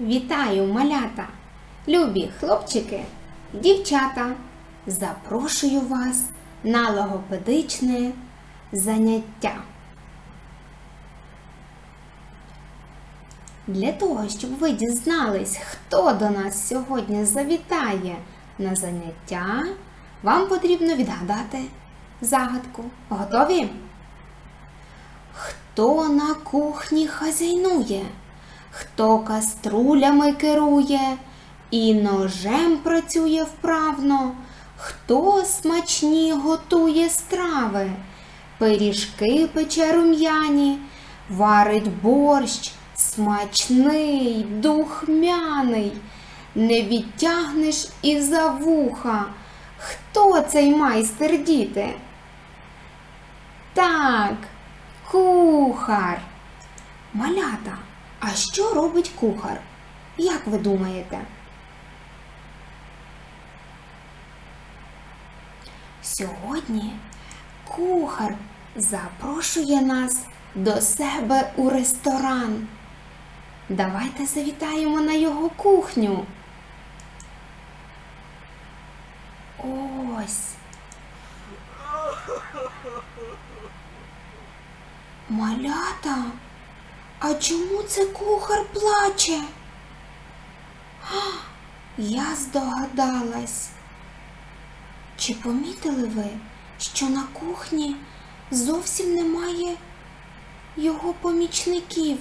Вітаю, малята! Любі хлопчики, дівчата! Запрошую вас на логопедичне заняття. Для того, щоб ви дізнались, хто до нас сьогодні завітає на заняття, вам потрібно відгадати загадку. Готові? Хто на кухні хазяйнує, хто каструлями керує і ножем працює вправно, хто смачні готує страви, пиріжки пече рум'яні, варить борщ смачний, духмяний, не відтягнеш і за вуха. Хто цей майстер діти? Так, кухар. Малята, а що робить кухар? Як ви думаєте? Сьогодні кухар запрошує нас до себе у ресторан. Давайте завітаємо на його кухню. Ось. Малята, а чому це кухар плаче? А, я здогадалась. Чи помітили ви, що на кухні зовсім немає його помічників?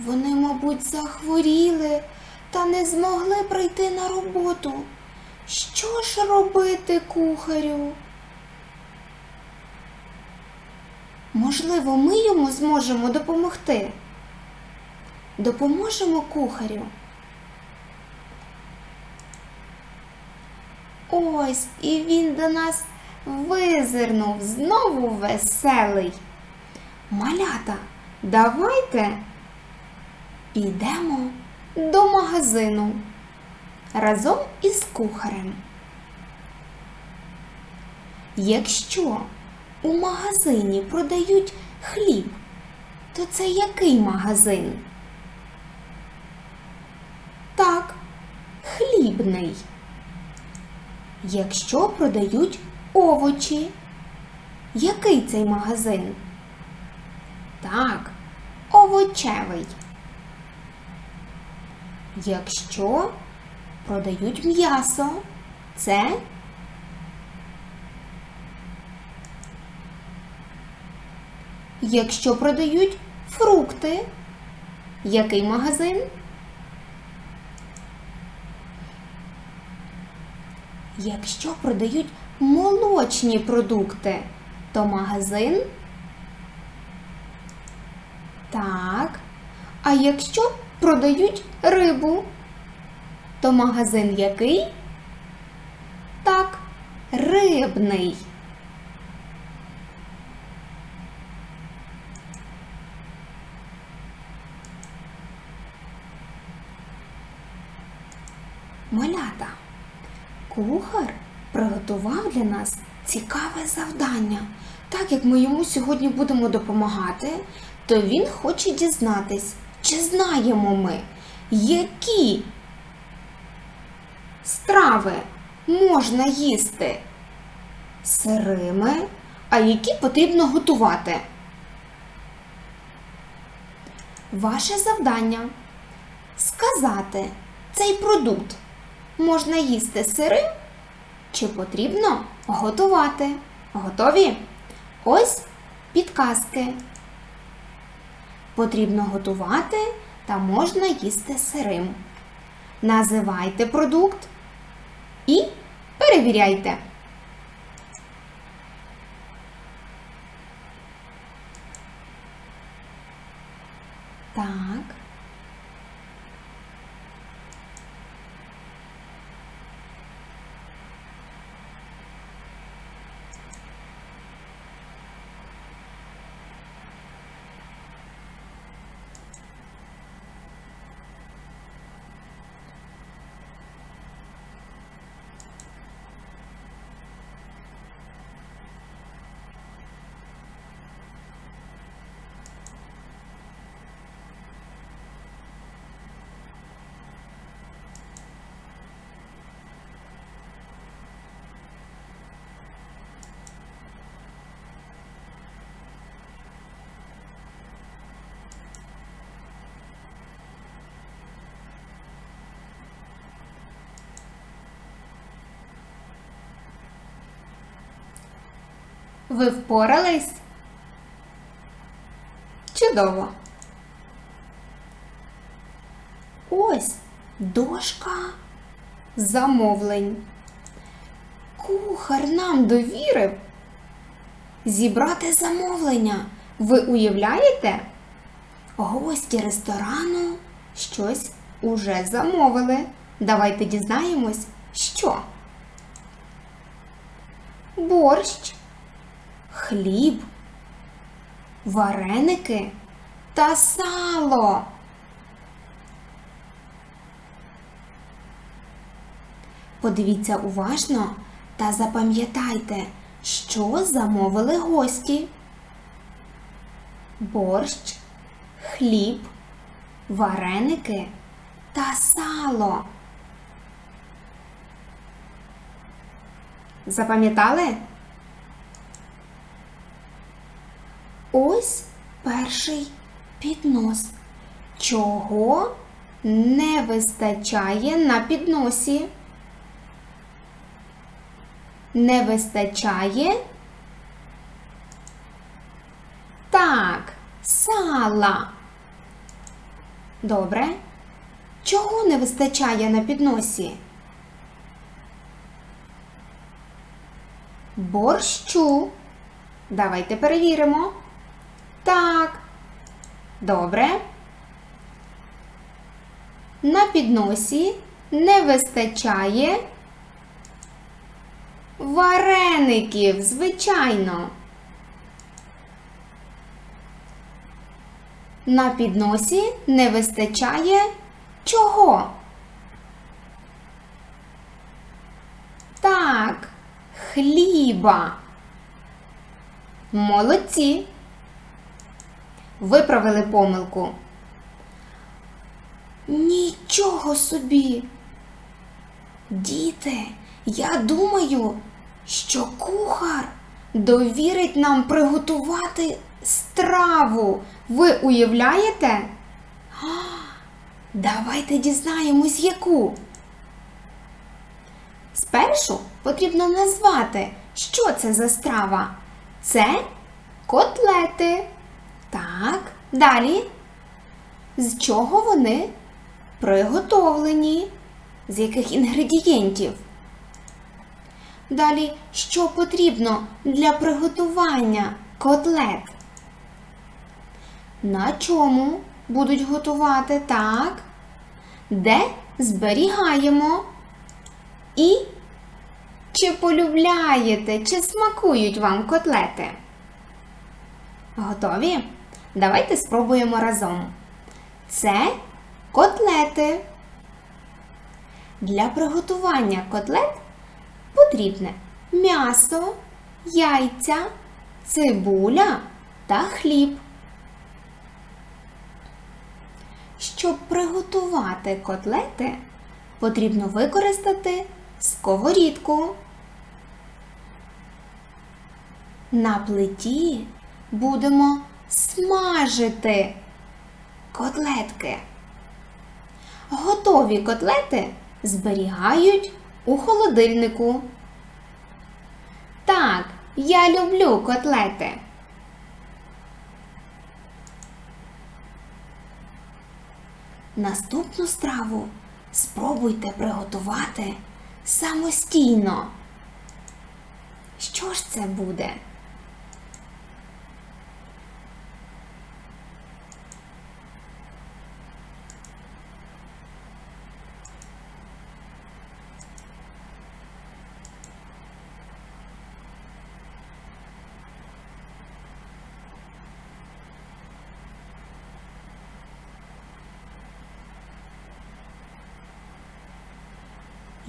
Вони, мабуть, захворіли та не змогли прийти на роботу. Що ж робити кухарю? Можливо, ми йому зможемо допомогти. Допоможемо кухарю. Ось і він до нас визирнув знову веселий. Малята, давайте підемо до магазину разом із кухарем. Якщо у магазині продають хліб, то це який магазин? Так, хлібний. Якщо продають овочі, який цей магазин? Так, овочевий. Якщо продають м'ясо, це Якщо продають фрукти, який магазин? Якщо продають молочні продукти, то магазин? Так. А якщо продають рибу, то магазин який? Так, рибний. Малята, кухар приготував для нас цікаве завдання. Так як ми йому сьогодні будемо допомагати, то він хоче дізнатись, чи знаємо ми, які страви можна їсти сирими, а які потрібно готувати. Ваше завдання сказати цей продукт можна їсти сирим чи потрібно готувати. Готові? Ось підказки. Потрібно готувати та можна їсти сирим. Називайте продукт і перевіряйте. Так. Ви впорались? Чудово. Ось дошка замовлень. Кухар нам довірив зібрати замовлення. Ви уявляєте? Гості ресторану щось уже замовили. Давайте дізнаємось, що. Борщ, хліб, вареники та сало. Подивіться уважно та запам'ятайте, що замовили гості. Борщ, хліб, вареники та сало. Запам'ятали? Ось перший піднос. Чого не вистачає на підносі? Не вистачає? Так, сала. Добре. Чого не вистачає на підносі? Борщу. Давайте перевіримо. Так. Добре. На підносі не вистачає вареників, звичайно. На підносі не вистачає чого? Так, хліба. Молодці. Виправили помилку. Нічого собі. Діти, я думаю, що кухар довірить нам приготувати страву. Ви уявляєте? Давайте дізнаємось, яку. Спершу потрібно назвати, що це за страва. Це котлети. Так, далі. З чого вони приготовлені? З яких інгредієнтів? Далі, що потрібно для приготування котлет? На чому будуть готувати так? Де зберігаємо? І чи полюбляєте, чи смакують вам котлети? Готові? Давайте спробуємо разом. Це котлети. Для приготування котлет потрібне м'ясо, яйця, цибуля та хліб. Щоб приготувати котлети, потрібно використати сковорідку. На плиті будемо смажити котлетки. Готові котлети зберігають у холодильнику. Так, я люблю котлети. Наступну страву спробуйте приготувати самостійно. Що ж це буде?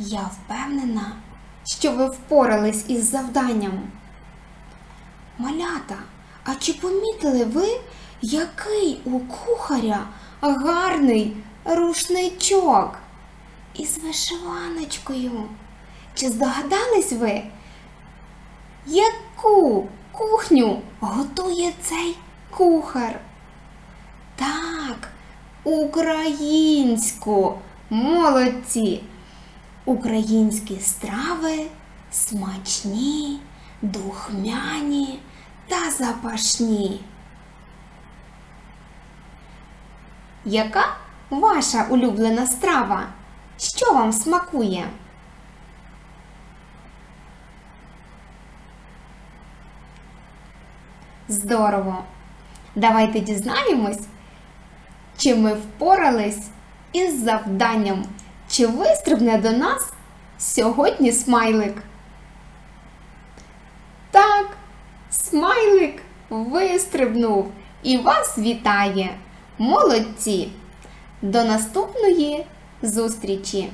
Я впевнена, що ви впорались із завданням. Малята, а чи помітили ви, який у кухаря гарний рушничок із вишиваночкою? Чи здогадались ви, яку кухню готує цей кухар? Так, українську. Молодці! Українські страви смачні духмяні та запашні. Яка ваша улюблена страва? Що вам смакує? Здорово! Давайте дізнаємось, чи ми впорались із завданням, чи вистрибне до нас сьогодні смайлик. Так, смайлик вистрибнув і вас вітає. Молодці! До наступної зустрічі!